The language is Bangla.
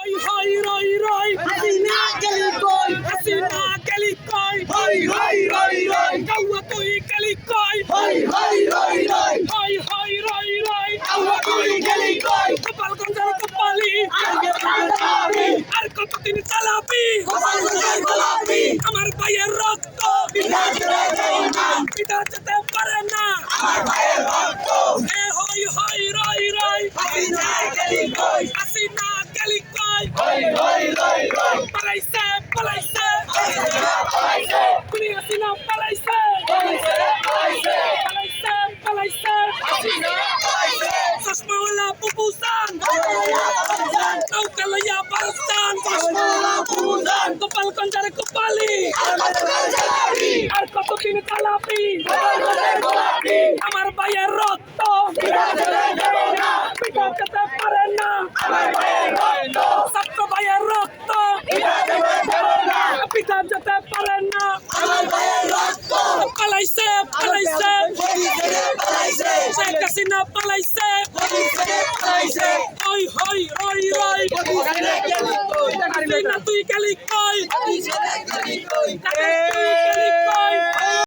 হই হই রই রই হাসিনা গেলি কই হাসিনা গেলি কই হই হই রই রই। কাউয়া তুই গেলি কই হই হই রই রই। হই হই রই রই। কাউয়া তুই গেলি কই। গোপালগঞ্জের গোপালি। আর কতদিন চালাবি? গোপালগঞ্জের গোলাপি। আমার ভাইয়ের রক্ত। যেতে পারে না। আমার ভাইয়ের রক্ত। হই হই রই রই। হাসিনা গেলি কই। পালাইছে পালাইছে। কুড়ি হাসিনা পালাইছে। পালাইছে পালাইছে। চশমাওয়ালা পুপুসান হাসিনা পালাইছে। নৌকা লইয়া বারস্তান চশমাওয়ালা পুপুসান গোপালগঞ্জের গোপালি। আর কতদিন চালাবি আমার ভাইয়ের রক্ত। পিতা যেতে পারে না। আমার ভাইয়ের রক্ত সত্য ভাইয়ের রক্ত বিধান রে দেব না পিতা যেতে পারে না আমার ভাইয়ের রক্ত পালাইছে পালাইছে হাসিনা পালাইছে শেখ হাসিনা পালাইছে হাসিনা পালাইছে ওই হই রই রই হাসিনা গেলি কই হাসিনা তুই গেলি কই হাসিনা গেলি কই তুই গেলি কই